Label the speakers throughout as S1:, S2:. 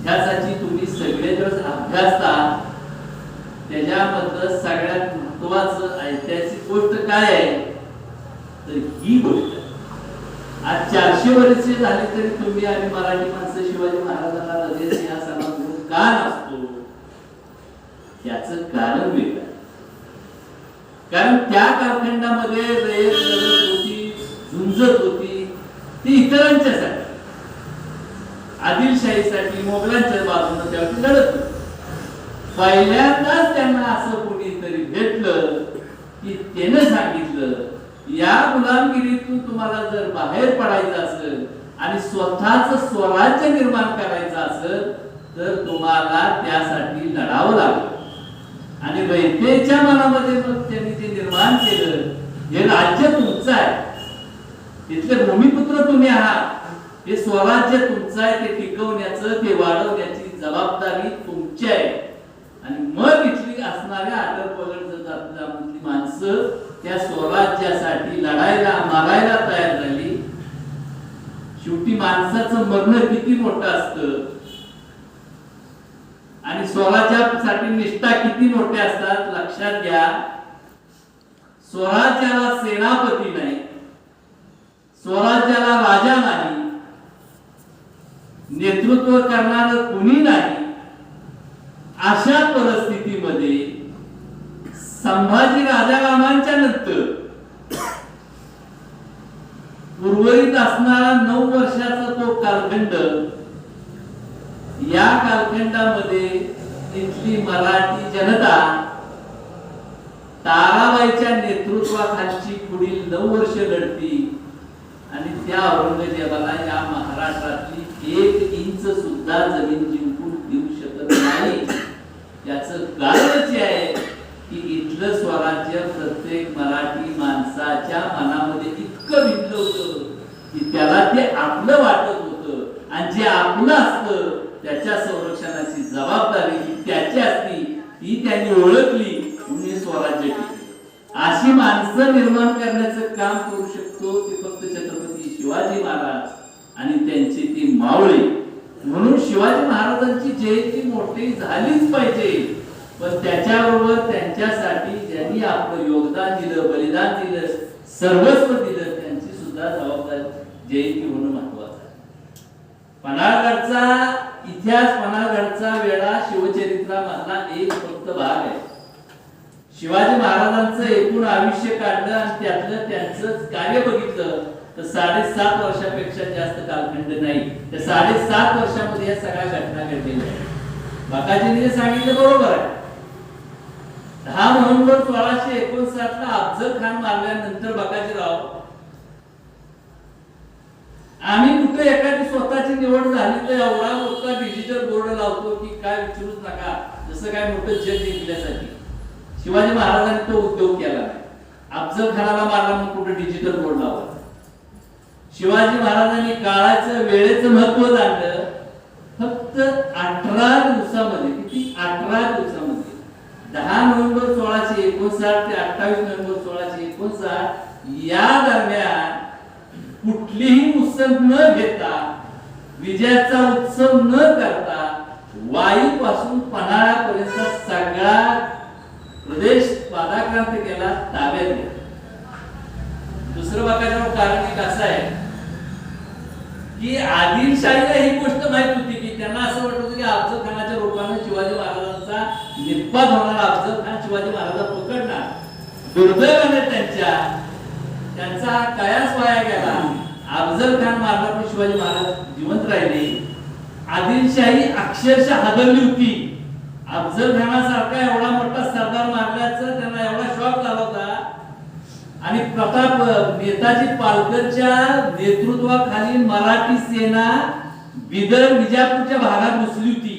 S1: इतिहासाची तुम्ही सगळे दिवस अभ्यासता त्याच्यामधलं सगळ्यात महत्वाचं ऐतिहासिक गोष्ट काय आहे? तर ही गोष्ट आज चारशे वर्षे झाले तरी तुम्ही आणि मराठी माणसं शिवाजी महाराजांना लगेच या घेऊन का नसतो? याच कारण वेगळं कारण त्या कारखंडामध्ये रयत लढत होती झुंजत होती ती इतरांच्यासाठी. आदिलशाहीसाठी मोगलांच्या बाजूने त्यावेळी लढत पहिल्यांदाच त्यांना असं कोणीतरी भेटलं की त्यानं सांगितलं या गुलामगिरीतून तुम्हाला जर बाहेर पडायचं असेल आणि स्वतःच स्वराज्य निर्माण करायचं असेल तर तुम्हाला त्यासाठी लढावं लागलं. आणि रयतेच्या मनामध्ये मग त्यांनी ते निर्माण केलं हे राज्य तुमचं आहे. तिथले भूमिपुत्र तुम्ही आहात. हे स्वराज्य तुमचं आहे ते टिकवण्याचं ते वाढवण्याची जबाबदारी तुमची आहे. आणि मग इथली असणाऱ्या अटल पगड माणसं त्या स्वराज्यासाठी लढायला मारायला तयार झाली. शेवटी माणसाचं मरण किती मोठं असतं? आणि स्वराज्यासाठी निष्ठा किती मोठ्या असतात? लक्षात घ्या. स्वराज्याला सेनापती नाही. स्वराज्याला राजा नाही. नेतृत्व करणार कुणी नाही अशा परिस्थितीमध्ये संभाजी राजारामांच्या नंतर उर्वरित असणारा नऊ वर्षाचा तो कालखंड या कालखंडामध्ये इथली मराठी जनता ताराबाईच्या नेतृत्वाखालची पुढील नऊ वर्ष लढती आणि त्या औरंगजेबाला या महाराष्ट्रातली एक इंच सुद्धा जमीन जिंकून देऊ शकत नाही. याच कारणच आहे की इथलं स्वराज्य प्रत्येक मराठी माणसाच्या मनामध्ये इतकं विकलं होतं की त्याला ते आपलं वाटत होतं. आणि जे आपलं असतं त्याच्या संरक्षणाची जबाबदारी ही त्याची असती ती त्यांनी ओळखली म्हणून स्वराज्य अशी माणसं निर्माण करण्याचं काम करू शकतो ते फक्त शिवाजी महाराज आणि त्यांची ती मावळी म्हणून शिवाजी महाराजांची जयंती मोठी झालीच पाहिजे. पण त्याच्याबरोबर त्यांच्यासाठी ज्यांनी आपलं योगदान दिलं बलिदान दिलं सर्वस्व दिलं त्यांची सुद्धा जबाबदारी जयंती म्हणून महत्त्वाचा पन्हाळगडचा इतिहास पन्हाळगडचा वेळा शिवचरित्रामधला एक फक्त भाग आहे. शिवाजी महाराजांचं एकूण आयुष्य काढलं आणि त्यातलं त्यांचं कार्य बघितलं. तर साडेसात वर्षापेक्षा जास्त कालखंड नाही. तर साडेसात वर्षामध्ये या सगळ्या घटना घडलेल्या आहेत. बाकाजीने जे सांगितलं बरोबर आहे. दहा नोव्हेंबर सोळाशे एकोणसाठ ला अफजल खान मारल्यानंतर बकाजीराव आम्ही कुठे एखादी स्वतःची निवड झाली तर एवढा मोठा डिजिटल बोर्ड लावतो की काय विचारूच नका जसं काय मोठं जग जिंकण्यासाठी. शिवाजी महाराजांनी तो उद्योग केला अफजल खानाला मारला मग कुठे डिजिटल बोर्ड लावला? शिवाजी महाराजांनी काळाचं वेळेचं महत्त्व जाणलं. फक्त अठरा दिवसामध्ये किती? अठरा दिवसामध्ये. दहा नोव्हेंबर सोळाशे एकोणसाठ ते अठ्ठावीस नोव्हेंबर सोळाशे एकोणसाठ या दरम्यान कुठलीही उत्सव न घेता विजयाचा उत्सव न करता वाई पासून पन्हाळ्यापर्यंत सगळा प्रदेश पादाक्रांत केला ताब्यात घेतला. दुसरं बघायचं कारण एक असं आहे. की आदिलशाहीला ही गोष्ट माहीत होती की त्यांना असं वाटत होतं की अफजल खानाच्या रूपाने शिवाजी महाराजांचा निपात होणारा अफजल खान शिवाजी महाराज पकडणार. दुर्दैवाने त्यांच्या त्यांचा कयास वाया गेला. अफजल खान मारला पण शिवाजी महाराज जिवंत राहिले. आदिलशाही अक्षरशः हादरली होती. अफजल खानासारखा एवढा मोठा सरदार मारल्याचं त्यांना एवढा शॉक झाला होता. आणि प्रताप नेताजी पालकरच्या नेतृत्वाखाली मराठी सेना बिदर विजापूरच्या भागात घुसली होती.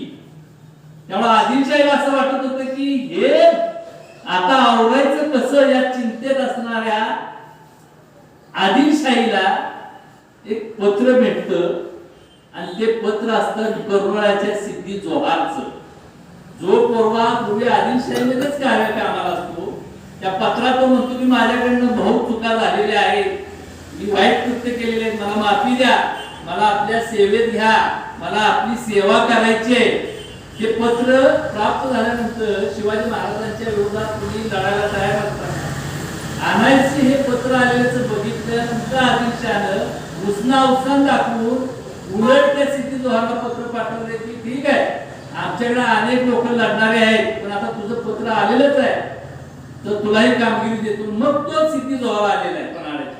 S1: त्यामुळे आदिलशाही असं वाटत होतं की हे आता आवरायचं कसं या चिंतेत असणाऱ्या आदिलशाहीला एक पत्र भेटत आणि ते पत्र असतं करुणाच्या सिद्धी जोहारचं. जो परवा पूर्वी आदिलशाहीमध्येच कार्य कामाला असतो त्या पत्रात तो म्हणतो की माझ्याकडनं बहु चुका झालेल्या आहेत. मी वाईट कृत्य केलेले आहेत. मला माफी द्या. मला आपल्या सेवेत घ्या. मला आपली सेवा करायची आहे. हे पत्र प्राप्त झाल्यानंतर शिवाजी महाराजांच्या विरोधात कुणी लढायला तयार असताना आणायचे हे पत्र आलेल्याचं बघितल्यानंतर आदिलशानं उसना उसान दाखवून उलट त्या सिद्धी जोहारला पत्र पाठवले की ठीक आहे. आमच्याकडे अनेक लोक लढणारे आहेत पण आता तुझं पत्र आलेलंच आहे. तर तुलाही कामगिरी देतो. मग तो सिद्धी जोहार आलेला आहे पन्हाळ्याच्या.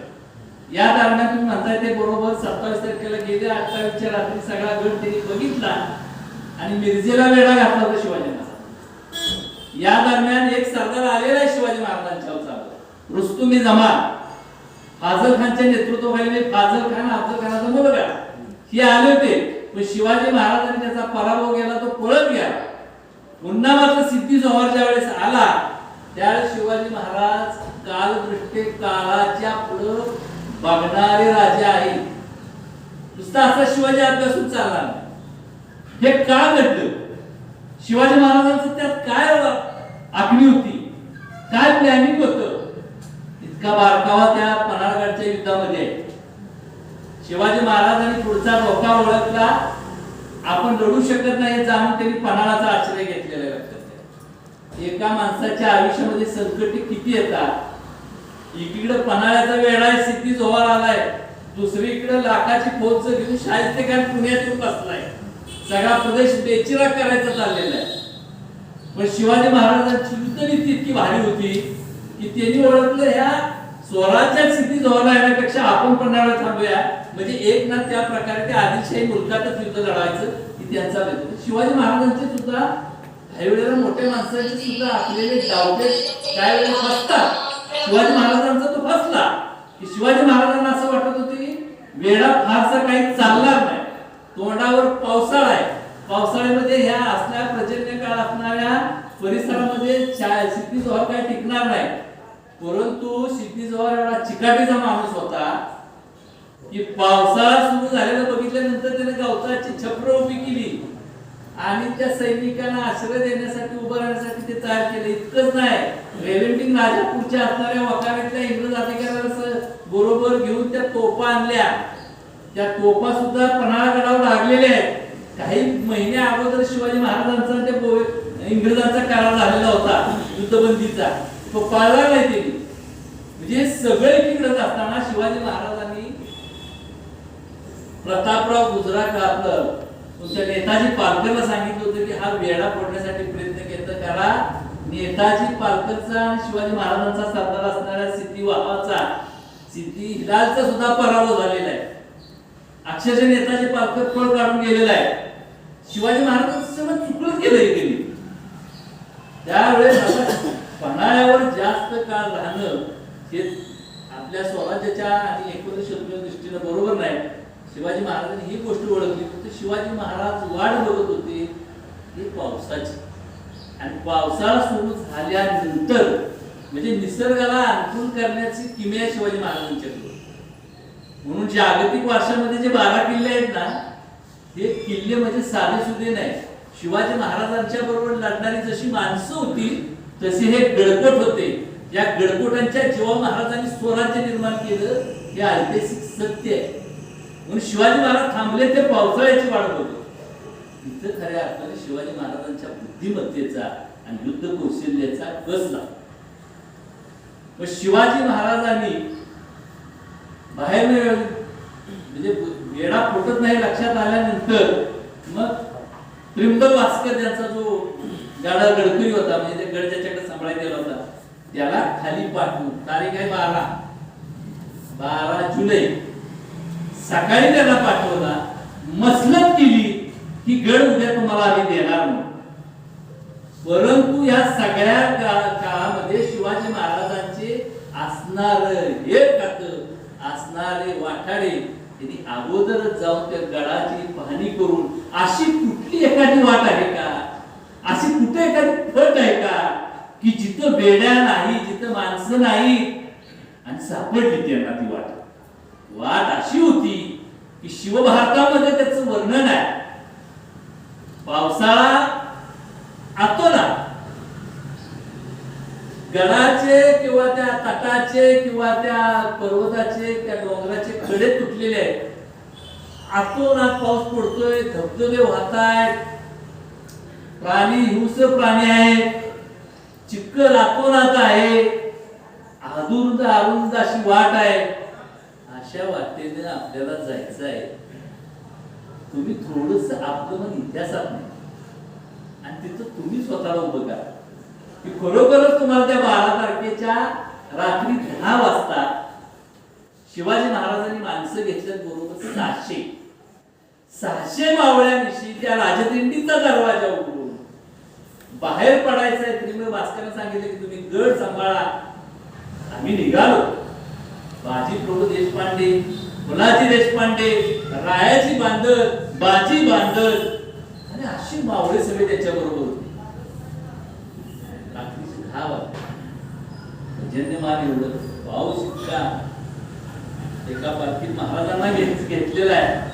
S1: या दरम्यान तुम्ही म्हणताय ते बरोबर सत्तावीस तारखेला गेले अठ्ठावीसच्या रात्री सगळा गट त्यांनी बघितला आणि मिरजेला वेढा घातला होता शिवाजींना या दरम्यान एक सरदार आलेला आहे शिवाजी महाराजांच्या रुस्तुमी जमान फाजल खानच्या नेतृत्वाखाली फाजल खान अफजल खानाचा मुलगा हे आले होते पण शिवाजी महाराजांनी त्याचा पराभव केला तो पळत गेला. पुन्हा मात्र सिद्धी जोहरच्या वेळेस आला. त्यावेळेस शिवाजी महाराज कालदृष्टी काळाच्या पुढं बघणारे राजे आहेत. नुसता असा शिवाजी अभ्यासून चालला हे का घडलं? शिवाजी महाराजांचं त्यात काय आखणी होती? काय प्लॅनिंग होतं? इतका बारकावा त्या पन्हाळगडच्या युद्धामध्ये. आहे शिवाजी महाराजांनी पुढचा धोका ओळखला. आपण लढू शकत नाही जाणून त्यांनी पन्हाळाचा आश्रय घेतलेला आहे. एका माणसाच्या आयुष्यामध्ये संकट किती येतात? एकीकडे पन्हाळ्याचा वेळा आहे सिद्धी जोहार आलाय. दुसरीकडे लाखाची फौज घेऊन शाहिस्तेखान पुण्यात येऊन बसलाय. सगळा प्रदेश बेचिरा करायचा चाललेला आहे. पण शिवाजी महाराजांची युद्धनीती इतकी भारी होती की त्यांनी ओळखलं ह्या स्वराज्यात सिद्धी जोहारला येण्यापेक्षा आपण पन्हाळा थांबूया. म्हणजे एक ना त्या प्रकारे ते आदिलशाही मुलकातच युद्ध लढायचं की त्यांचा शिवाजी महाराजांचे सुद्धा काही मोठ्या माणसाचे सुद्धा आपलेले डावटे काय वेळेला फसतात शिवाजी महाराजांचा तो फसला की शिवाजी महाराजांना असं वाटत होते की वेळा फारसा काही चालणार नाही. तोंडावर पावसाळा आहे. पावसाळ्यामध्ये ह्या असल्या प्रचंड काळ असणाऱ्या परिसरामध्ये चा- जोहर काही टिकणार नाही. परंतु सिद्धी जोहर एवढा चिकाटीचा माणूस होता की पावसाळा सुरू झालेला बघितल्यानंतर त्याने गवताची छप्र उभी केली. आणि त्या सैनिकांना आश्रय देण्यासाठी उभं राहण्यासाठी ते तयार केलं. इतकंच नाही. रेव्हेंटिंग राजापूरच्या असणाऱ्या वकारीतल्या इंग्रज अधिकाऱ्याला बरोबर घेऊन त्या तोफा आणल्या. त्या तोफा सुद्धा पन्हाळगडावर लागलेल्या आहेत. काही महिने अगोदर शिवाजी महाराजांचा ते त्या इंग्रजांचा करार झालेला होता युद्धबंदीचा. तो पाळला नाही त्यांनी. म्हणजे सगळे एकीकडेच असताना शिवाजी महाराजांनी प्रतापराव गुजरात आपलं तुमच्या नेताजी पालकरला सांगितलं होतं की हा वेळा फोडण्यासाठी प्रयत्न केला करा. नेताजी पालकरचा आणि शिवाजी महाराजांचा सरदार असणाऱ्या सिद्धी वाहाचा सिद्धी हिलालचा सुद्धा पराभव झालेला आहे. अक्षरशः नेताजी पालकर पळ काढून गेलेला आहे. शिवाजी महाराजांचं सगळं चुकलंच गेलंय गेली त्यावेळेस आता पन्हाळ्यावर जास्त काळ राहणं हे आपल्या स्वराज्याच्या आणि एकूण शत्रू दृष्टीनं बरोबर नाही. शिवाजी महाराजांनी ही गोष्ट ओळखली होती. शिवाजी महाराज वाट बघत होते ही पावसाची. आणि पावसाळा सुरू झाल्यानंतर म्हणजे निसर्गाला अनुकूल करण्याची किमया शिवाजी महाराजांच्याकडे म्हणून जागतिक वारशामध्ये जे बारा किल्ले आहेत ना हे किल्ले म्हणजे साधे सुधे नाही शिवाजी महाराजांच्या बरोबर लढणारी जशी माणसं होती तसे हे गडकोट होते. या गडकोटांच्या जेव्हा महाराजांनी स्वराज्य निर्माण केलं हे ऐतिहासिक सत्य आहे. म्हणून शिवाजी महाराज थांबले ते पावसाळ्याची वाढ बघत इथं खऱ्या अर्थाने शिवाजी महाराजांच्या बुद्धिमत्तेचा आणि युद्ध कौशल्याचा कस लागतो मग शिवाजी महाराजांनी बाहेर म्हणजे वेडा फुटत नाही लक्षात आल्यानंतर मग त्रिंबक भास्कर यांचा जो गाडा गडकरी होता म्हणजे त्या गडच्याकडे सांभाळायला गेला होता त्याला खाली पाठवून तारीख आहे बारा. बारा जुलै. सकाळी त्याला पाठवला मसलत केली की गड उद्या तुम्हाला आम्ही देणार नाही. परंतु या सगळ्या का- काळामध्ये शिवाजी महाराजांचे असणार हे कात असणारे वाठाडे त्यांनी अगोदरच जाऊन त्या गडाची पाहणी करून अशी कुठली एखादी वाट आहे का? अशी कुठे एखादी फट आहे का? की जिथं बेड्या नाही जिथं माणसं नाही आणि सापडली त्यांना ती वाट. वाट अशी होती की शिवभारतामध्ये त्याचं वर्णन आहे. पावसाळा आतो ना. गडाचे किंवा त्या तटाचे किंवा त्या पर्वताचे त्या डोंगराचे कडे तुटलेले आहेत. आतोनात पाऊस पडतोय धबधबे वाहत आहेत. प्राणी हिंस प्राणी आहेत. चिखल आतोनात आहे. अरुंद अरुंद अशी वाट आहे. अशा वाटेने आपल्याला जायचं आहे. तुम्ही थोडस आपलं मन इतिहासात नाही. आणि तिथं तुम्ही स्वतःला उभं करा. की खरोखरच तुम्हाला त्या बारा तारखेच्या रात्री दहा वाजता शिवाजी महाराजांनी माणसं घेतल्यात बरोबर सहाशे. सहाशे मावळ्यानिशी त्या राजदिंडीचा दरवाजा उघडून. बाहेर पडायचा आहे तरी मी भास्करांना सांगितलं की तुम्ही गड सांभाळा. आम्ही निघालो. बाजी प्रभू देशपांडे मुलाजी देशपांडे रायाची बांधत बाजी बांधत आणि अशी मावळे सगळे त्याच्या बरोबर होते. रात्रीचे दहा वाजले एवढं एका पालखीत महाराजांना घेत घेतलेला आहे.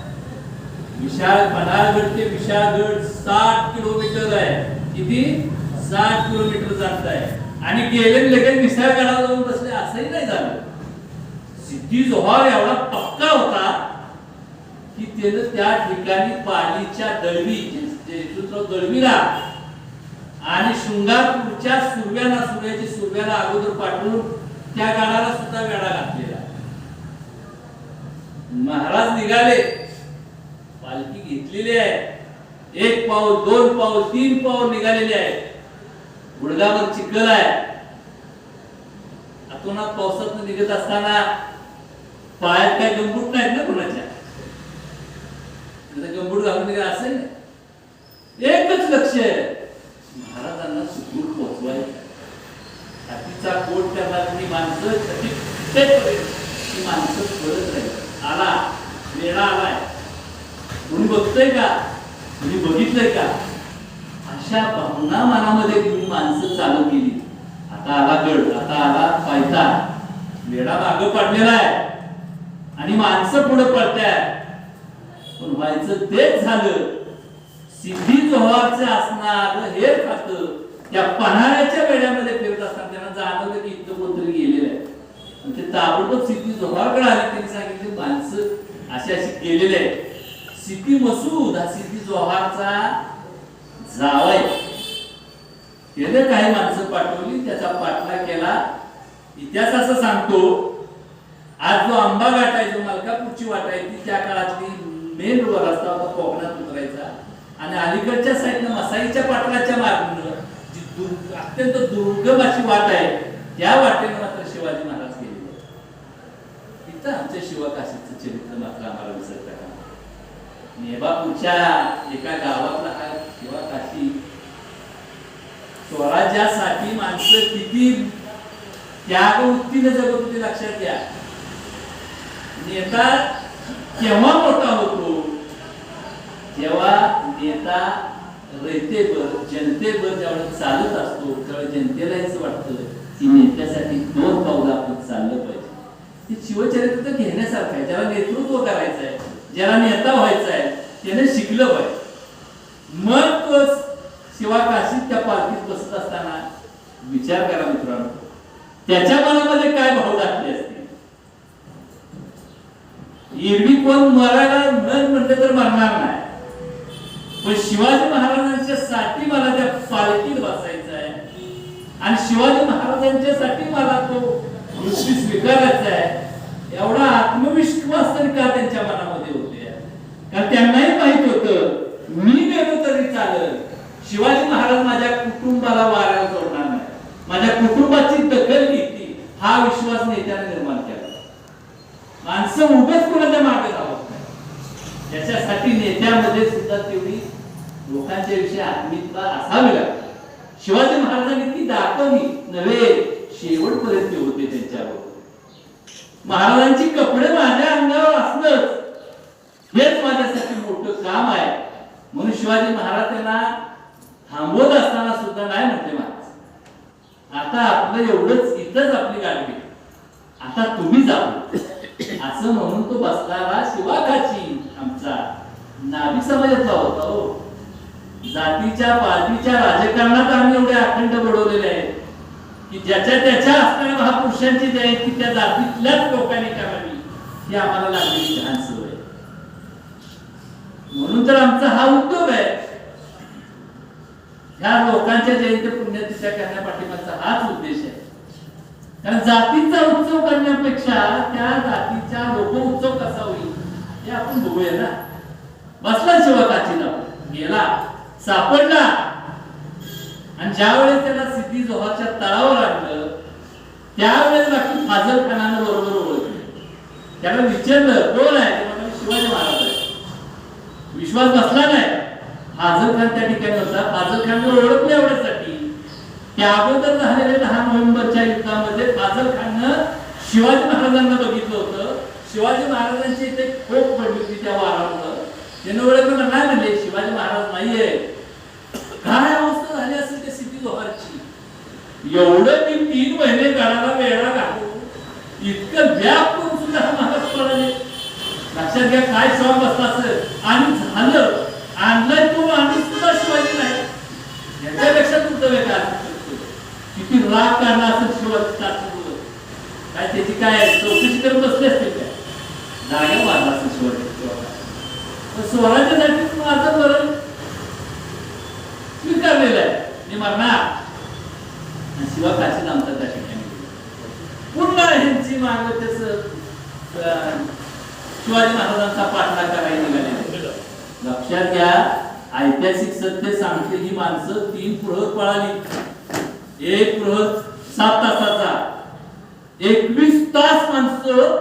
S1: विशाळ पन्हाळगड ते विशाळगड साठ किलोमीटर आहे. किती? साठ किलोमीटर जात आहे. आणि गेले लगेच विशाळगडाला जाऊन बसले. असंही नाही झालं. सिद्धी जोहार एवढा पक्का होता की त्यानं त्या ठिकाणी पालीच्या दळवी दळवीला आणि शृंगारपूरच्या सुरव्याला सूर्याची सुरव्याला अगोदर पाठवून त्या गाडाला सुद्धा वेळा घातलेला. महाराज निघाले. पालखी घेतलेली आहे. एक पाऊल दोन पाऊल तीन पाऊल निघालेले आहे. गुडगावर चिखल आहे. अतोनात पावसात निघत असताना पायात काय गंबूट नाहीत ना कुणाच्या? आता गंबूट घालून काय असेल ना एकच लक्ष आहे. महाराजांना सुखरूप पोहोचवायचं हातीचा कोट करणारी माणसं ती माणसं पडत राहील. आला. वेळा आलाय. कोणी बघतोय का? कोणी बघितलंय का? अशा भावना मनामध्ये घेऊन माणसं चालू केली. आता आला गड. आता आला पायचा वेळा मागं पडलेला आहे. आणि माणसं पुढे पडतात पण व्हायचं तेच झालं. सिद्धी जोहारचं असणार हे खात. त्या पन्हाळ्याच्या वेड्यामध्ये फिरत असताना त्यांना जाणवलं की इथं कोणतरी गेलेलं आहे. आणि ते ताबडतोब सिद्धी जोहारकडे आले त्यांनी सांगितले माणसं अशी अशी गेलेले आहे सिद्धी मसूद हा सिद्धी जोहारचा जावाय त्याने काही माणसं पाठवली त्याचा पाठला केला. इतिहास असं सांगतो आज जो आंबा घाट आहे जो मलकापूरची वाट आहे ती त्या काळातली मेन रस्ता होता कोकणात उतरायचा. आणि अलीकडच्या साईडनं मसाईच्या पाटलाच्या मार्गानं जी दुर्ग अत्यंत दुर्गम अशी वाट आहे त्या वाटेनं मात्र शिवाजी महाराज गेले. इथं आमच्या शिवकाशीचं चरित्र मात्र आम्हाला विसरता का? नेबापूरच्या एका गावातला हा शिवकाशी. स्वराज्यासाठी माणसं किती त्याग वृत्तीने जगत होती लक्षात घ्या. नेता केव्हा मोठा होतो? जेव्हा नेता रयतेवर जनतेवर ज्यावेळेस चालत असतो त्यावेळेस जनतेला हेच वाटतं की नेत्यासाठी दोन पावलं आपण चाललं पाहिजे. ते शिवचरित्र तर घेण्यासारखं आहे. ज्याला नेतृत्व करायचं आहे ज्याला नेता व्हायचा आहे त्याने शिकलं पाहिजे. मग तो शिवा काशीत त्या पालखीत बसत असताना विचार करा मित्रांनो. त्याच्या मनामध्ये काय भाव दाखले असतील एरवी कोण मरायला न म्हटलं तर मरणार नाही. पण शिवाजी महाराजांच्या साठी मला त्या पालखीत बसायचं आहे. आणि शिवाजी महाराजांच्या साठी मला तो मृत्यू स्वीकारायचा आहे. एवढा आत्मविश्वास तरी का त्यांच्या मनामध्ये होते कारण त्यांनाही माहीत होतं मी गेलो तरी चालत शिवाजी महाराज माझ्या कुटुंबाला वाऱ्याला सोडणार नाही माझ्या कुटुंबाची दखल घेतली. हा विश्वास नेत्याने निर्माण माणसं उगाच कोणाच्या मागे लावत नाही त्याच्यासाठी नेत्यामध्ये सुद्धा तेवढी लोकांच्या विषयी आत्मिकता असावी लागते. शिवाजी महाराजांनी ती दाखवली नव्हे शेवटपर्यंत होते त्यांच्यावर महाराजांची कपडे माझ्या अंगावर असणं हेच माझ्यासाठी मोठं काम आहे. म्हणून शिवाजी महाराज त्यांना थांबवत असताना सुद्धा नाही म्हटले महाराज. आता आपलं एवढंच इथंच आपली गाडी आता तुम्ही जाऊ असं म्हणून तो बसणारा शिवाकाची आमचा नाभिक समाजातला होता हो. जातीच्या पातीच्या राजकारणात आम्ही एवढे अखंड बडवलेले आहेत की ज्याच्या त्याच्या असणाऱ्या महापुरुषांची जयंती त्या जातीतल्याच लोकांनी करावी ही आम्हाला लागलेली लहान सवय म्हणून तर आमचा हा उद्योग आहे. ह्या लोकांच्या जयंती पुण्यतिथ्या पाठिंबाचा हाच उद्देश आहे. कारण जातीचा उत्सव करण्यापेक्षा त्या जातीचा लोक उत्सव कसा होईल हे आपण बघूया ना. बसला शिवकाची नाव गेला सापडला. आणि ज्या वेळेस त्याला सिद्धी जोहाच्या तळावर आणलं त्यावेळेस बाकी फाजल खानानं बरोबर ओळखलं. त्याला विचारलं कोण आहे? ते शिवाजी महाराज आहे. विश्वास बसला नाही. फाजल खान त्या ठिकाणी होता. फाजल खान ओळखले एवढ्यासाठी. त्या अगोदर झालेल्या दहा नोव्हेंबरच्या युद्धामध्ये फाजल खाननं शिवाजी महाराजांना बघितलं होतं. शिवाजी महाराजांची इथे खोप पडली होती त्या वारामुळं त्यानं काय म्हणले शिवाजी महाराज नाहीये. काय अवस्था झाली असेल त्या सिद्धी लोहारची एवढं मी तीन महिने गडाला वेळा घालू इतकं व्याप करून सुद्धा महाराज पडले. लक्षात घ्या काय शॉक असला असेल. आणि झालं आणलाय तो माणूस सुद्धा शिवाजी नाही याच्यापेक्षा तुमचं वेगळं असू शकतो किती राग असं असेल शिवाजी तात्पुरतं. काय त्याची काय चौकशी करत बसले असते काय? जागा वाढला हो, असं शिवाजी शिवाजी. साठी माझं मरण स्वीकारलेलं आहे. मी मरणार. शिवा काशी नामचा त्या ठिकाणी. पुन्हा ह्यांची माग त्याच शिवाजी महाराजांचा पाठला करायला निघाले? लक्षात घ्या ऐतिहासिक सत्य सांगते ही माणसं. तीन प्रहर पळाली. एक प्रहर सात तासाचा. एकवीस तास माणसं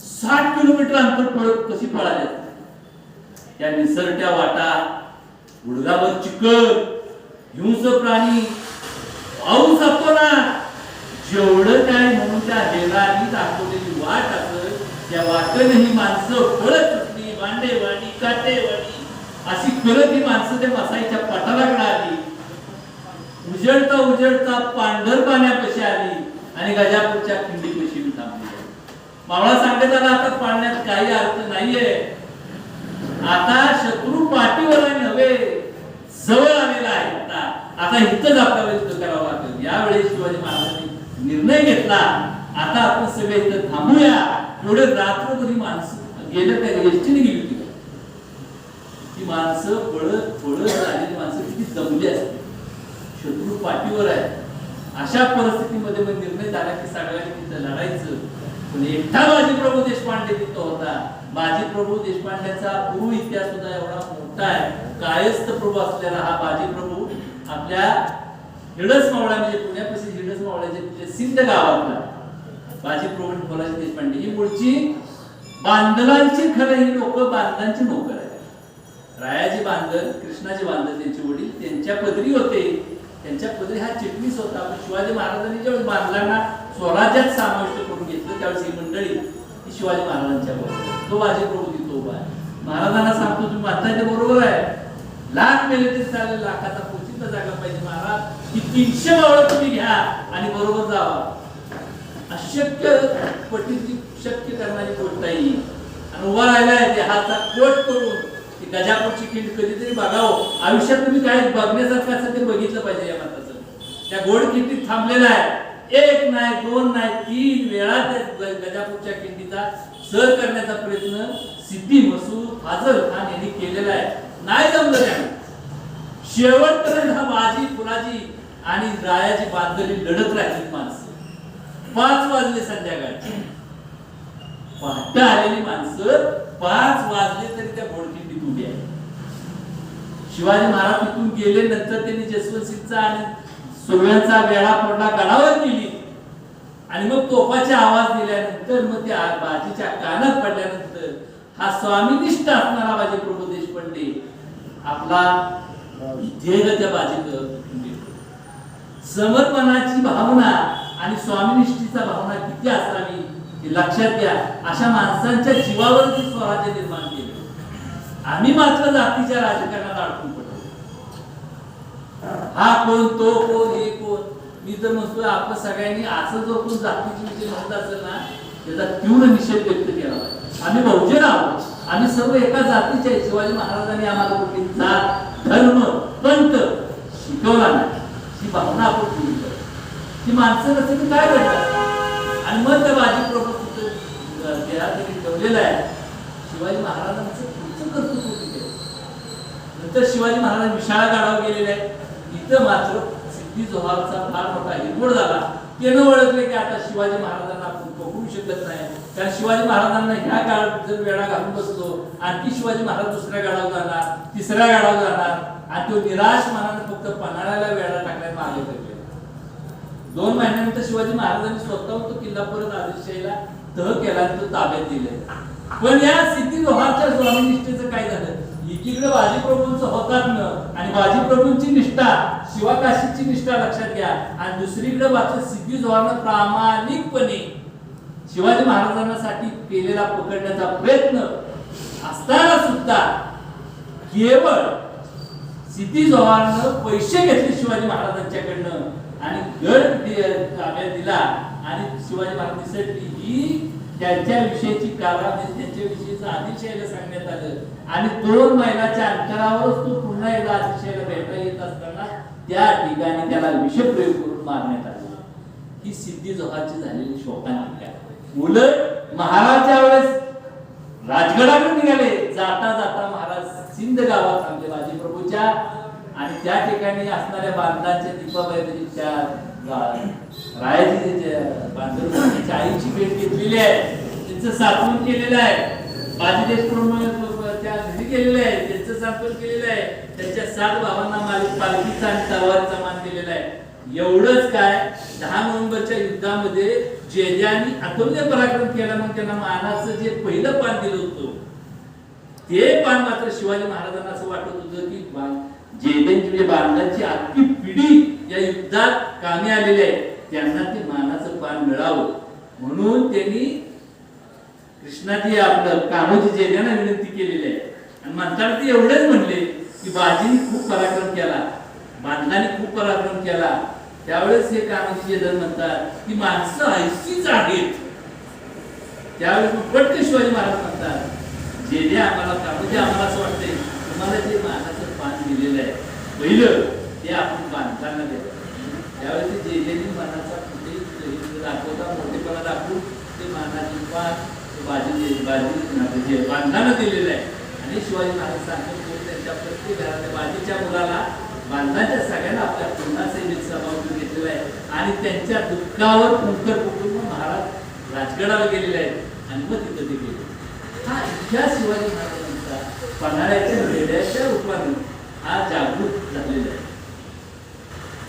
S1: साठ किलोमीटर अंतर पळत कशी पळाली? त्या निसरट्या वाटा गुडगावर चिकल हिंस प्राणी पाऊस असतो ना जेवढं काय म्हणून त्या हेरानी दाखवलेली वाट असत त्या वाटेने ही माणसं पळत असली भांडेवाडी काटेवाणी अशी करत ही माणसं त्या मसाईच्या पटाला आली. उजळता उजळता पांढर पाण्यापाशी आली आणि गजापूरच्या खिंडीपाशी थांबली. मावळा सांगत आला आता पाळण्यात काही अर्थ नाहीये. आता शत्रू पाठीवर नव्हे जवळ आलेला आहे आता. आता इथंच आपल्याला युद्ध करावं लागेल. यावेळी शिवाजी महाराजांनी निर्णय घेतला. आता आपण सगळे इथं थांबूया. एवढे रात्रभरी माणसं गेलं त्या एसटीने गेली होती. ती माणसं पळत पळत झाली माणसं किती दमली असते शत्रू पाठीवर आहे. अशा परिस्थितीमध्ये मग निर्णय झाला की सगळ्यांनी तिथं लढायचं. पण एकटा बाजीप्रभू देशपांडे तिथं होता. बाजीप्रभू देशपांड्याचा पूर्व इतिहास सुद्धा एवढा मोठा आहे. कायस्थ प्रभू असलेला हा बाजीप्रभू आपल्या हिडस मावळा म्हणजे पुण्यापासून हिडस मावळ्याचे तिथे सिंध गावातला. बाजी प्रभू बोलाजी देशपांडे. ही मूळची बांधलांची खरं ही लोक बांधलांची नोकर आहे रायाजी बांधल कृष्णाजी बांधल त्यांचे वडील त्यांच्या पदरी होते. त्यांच्या पदरी हा चिटणीस होता. पण शिवाजी महाराजांनी ज्यावेळेस बांधलांना स्वराज्यात समाविष्ट करून घेतलं त्यावेळेस ही मंडळी ही शिवाजी महाराजांच्या बरोबर तो बाजी प्रभू देतो उभा आहे. महाराजांना सांगतो तुम्ही म्हणताय ते बरोबर आहे. लाख मेले तरी चालेल लाखाचा पोचित जागा पाहिजे महाराज. की तीनशे मावळ तुम्ही घ्या आणि बरोबर जावा. अशक्य पटीची शक्य करणारी गोष्ट आहे आणि उभा राहिला आहे ते हातात कोट करून की गजापूरची खिंड कधीतरी बघावं. आयुष्यात तुम्ही काय बघण्यासारखं असं ते बघितलं पाहिजे या माताचं. त्या गोड खिंडीत थांबलेला आहे. एक नाही दोन नाही तीन वेळा त्या गजापूरच्या खिंडीचा सर करण्याचा प्रयत्न सिद्धी मसूद फाजल खान यांनी केलेला आहे. नाही जमलं त्यानं. शेवटपर्यंत हा बाजी फुलाजी आणि रायाची बांधलेली लढत राहिली माणसं. पाच वाजले संध्याकाळी. पहाटा आलेली माणसं पाच वाजले तरी त्या उभी आहे शिवाजी महाराज तिथून गेले नंतर त्यांनी जसवंत सिंगचा आणि सुरव्यांचा वेळा पडला गडावर गेली. आणि मग तोफाचे आवाज दिल्यानंतर मग त्या बाजीच्या कानात पडल्यानंतर हा स्वामीनिष्ठ असणारा बाजी प्रभू देशपांडे आपला ध्येय त्या बाजीत समर्पणाची भावना आणि स्वामीनिष्ठीचा भावना किती असावी हे लक्षात घ्या. अशा माणसांच्या जीवावर स्वराज्य निर्माण आम्ही मात्र जातीच्या राजकारणात अडकून पडलो. हा कोण तो कोण हे कोण मी तर म्हणतोय आपण सगळ्यांनी असं जर कोण जातीची विषय म्हणत असेल ना त्याचा तीव्र निषेध व्यक्त केला आम्ही बहुजन आहोत. आम्ही सर्व एका जातीचे आहे. शिवाजी महाराजांनी आम्हाला कुठली जात धर्म पंथ शिकवला नाही. ही भावना आपण पूर्ण करतो ती माणसं नसते की काय करतात आणि मग त्या बाजी प्रभू तिथं ठेवलेलं आहे. शिवाजी महाराजांचं पुढचं कर्तृत्व जिथं शिवाजी महाराज विशाळा गाडावर गेलेले आहेत. तिथं मात्र सिद्धी जोहारचा फार मोठा हिरमोड झाला. त्यानं ओळखले की आता शिवाजी महाराजांना आपण पकडू शकत नाही. कारण शिवाजी महाराजांना ह्या काळात जर वेळा घालून बसलो आणखी शिवाजी महाराज दुसऱ्या गाडावर जाणार तिसऱ्या गाडावर जाणार आणि तो निराश मनानं फक्त पन्हाळ्याला वेळा टाकल्या मागे पडले. दोन महिन्यानंतर शिवाजी महाराजांनी स्वतःहून तो किल्ला परत आदिलशाहीला तह केला आणि तो ताब्यात दिले. पण या सिद्धी लोहारच्या स्वामीनिष्ठेचं काय झालं? एकीकडे बाजीप्रभूंचं होतात आणि बाजीप्रभूंची निष्ठा शिवाकाशीची निष्ठा लक्षात घ्या. आणि दुसरीकडे मात्र सिद्धी जोहारनं प्रामाणिकपणे शिवाजी महाराजांसाठी केलेला पकडण्याचा प्रयत्न असताना सुद्धा केवळ सिद्धी जोहारनं पैसे घेतले शिवाजी महाराजांच्याकडनं आणि गड ताब्यात दिला. आणि शिवाजी महाराज निसटली ही त्यांच्या विषयीची कारण त्यांच्या अतिशयला सांगण्यात आलं. आणि दोन महिन्याच्या अंतरावरच तो पुन्हा एकदा अतिशयला भेटता येत असताना त्या ठिकाणी त्याला विषप्रयोग करून मारण्यात आलं. ही सिद्धी जोहाची झालेली शोकांतिका. उलट महाराज ज्या वेळेस राजगडाकडे निघाले. जाता जाता महाराज सिंध गावात थांबले बाजी प्रभूच्या आणि त्या ठिकाणी असणाऱ्या बांधांच्या दीपाबाई त्या रायाची बांधवच्या आईची भेट घेतलेली आहे. त्यांचं साठवण केलेलं आहे. बाजी देशप्रमाणे त्या घरी गेलेलं आहे. त्यांचं साठवण केलेलं आहे. त्यांच्या सात भावांना मालिक पालखीचा आणि तलवारीचा मान दिलेला आहे. एवढंच काय दहा नोव्हेंबरच्या युद्धामध्ये जेजानी अतुल्य पराक्रम केला मग त्यांना मानाचं जे पहिलं पान दिलं होतं ते पान मात्र शिवाजी महाराजांना असं वाटत होतं की जेदेंची जेजांची म्हणजे बांधाची आखी पिढी या युद्धात कामी आलेली आहे. त्यांना ते मानाचं पान मिळावं. म्हणून त्यांनी कृष्णाजी आपलं कामोजी जेजांना विनंती केलेली आहे. आणि म्हणताना ते एवढेच म्हणले की बाजीने खूप पराक्रम केला. बांधलाने खूप पराक्रम केला. त्यावेळेस हे कामोजी जेजन म्हणतात की माणसं ऐशीच आहेत. त्यावेळेस मग पटके शिवाजी महाराज म्हणतात जे जे आम्हाला कामोजी आम्हाला असं वाटतंय तुम्हाला जे मानाचं पान दिलेलं आहे पहिलं ते आपण बांधताना देतो. त्यावेळी ते जे जे मानाचा कुठे दाखवता मोठेपणा दाखवून ते मानाची पान बाजी बाजी जे बांधताना दिलेलं आहे. आणि शिवाजी महाराज सांगतो त्यांच्या प्रत्येक घरातल्या बाजीच्या मुलाला बांधण्याच्या सगळ्यांना आपल्या पुन्हा सेवेत सहभाग घेतलेला आहे. आणि त्यांच्या दुःखावर कुंकर कुटुंब महाराज राजगडाला गेलेले आहेत. आणि मग तिथं ते गेले. हा इतिहास शिवाजी महाराजांचा पन्हाळ्याच्या रेड्याच्या रूपाने हा जागृत झालेला आहे.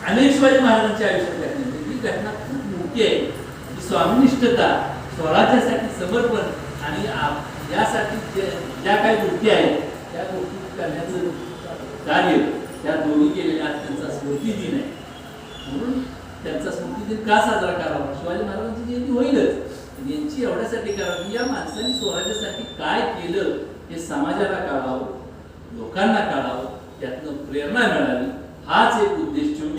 S1: आणि शिवाजी महाराजांच्या आयुष्यात घटना ही घटना खूप मोठी आहे. की स्वामिनिष्ठता स्वराज्यासाठी समर्पण आणि यासाठी ज्या काही गोष्टी आहेत त्या गोष्टी करण्याचं कार्य त्या दोन्ही केलेल्या आज त्यांचा स्मृती दिन आहे. म्हणून त्यांचा स्मृती दिन का साजरा करावा? शिवाजी महाराजांची जयंती होईलच. यांची एवढ्यासाठी करावी या माणसाने स्वराज्यासाठी काय केलं हे समाजाला कळावं लोकांना कळावं त्यातनं प्रेरणा मिळावी. हाच एक उद्देश ठेवून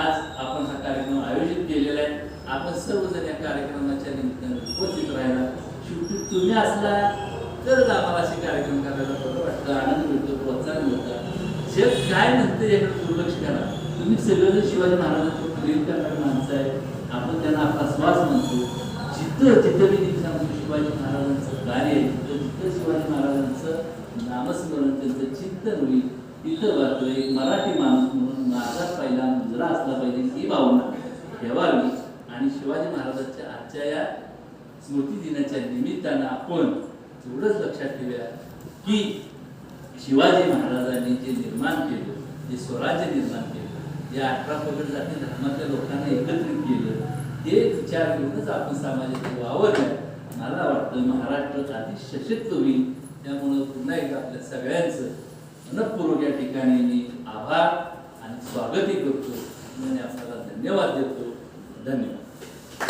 S1: आज आपण हा कार्यक्रम आयोजित केलेला आहे. आपण सर्वजण या कार्यक्रमाच्या निमित्तानं उपस्थित राहिला शेवटी तुम्ही असला तरच आम्हाला असे कार्यक्रम करायला बरं वाटतं आनंद मिळतो प्रोत्साहन मिळतं. शेफ काय म्हणते याकडे दुर्लक्ष करा. तुम्ही सगळं शिवाजी महाराजांचं प्रेम करणारी माणसं आहे आपण त्यांना आपला श्वास म्हणतो. जिथं जिथं मी तिथे सांगतो शिवाजी महाराजांचं कार्य आहे तिथं जिथं शिवाजी महाराजांचं नामस्मरण त्यांचं चिंतन होईल इथं वाचतोय एक मराठी माणूस म्हणून माझा पहिला मुजरा असला पाहिजे ही भावना ठेवावी. आणि शिवाजी महाराजांच्या आजच्या या स्मृती दिनाच्या निमित्तानं आपण एवढंच लक्षात ठेवूया की शिवाजी महाराजांनी जे निर्माण केलं जे स्वराज्य निर्माण केलं जे अठरा पगड जाती धर्मातल्या लोकांना एकत्रित केलं ते विचार घेऊनच आपण समाजात वावर मला वाटतं महाराष्ट्र आधी सशक्त होईल. त्यामुळं पुन्हा एकदा आपल्या सगळ्यांचं मनपूर्वक या ठिकाणी मी आभार आणि स्वागतही करतो. आणि आपल्याला धन्यवाद देतो. धन्यवाद.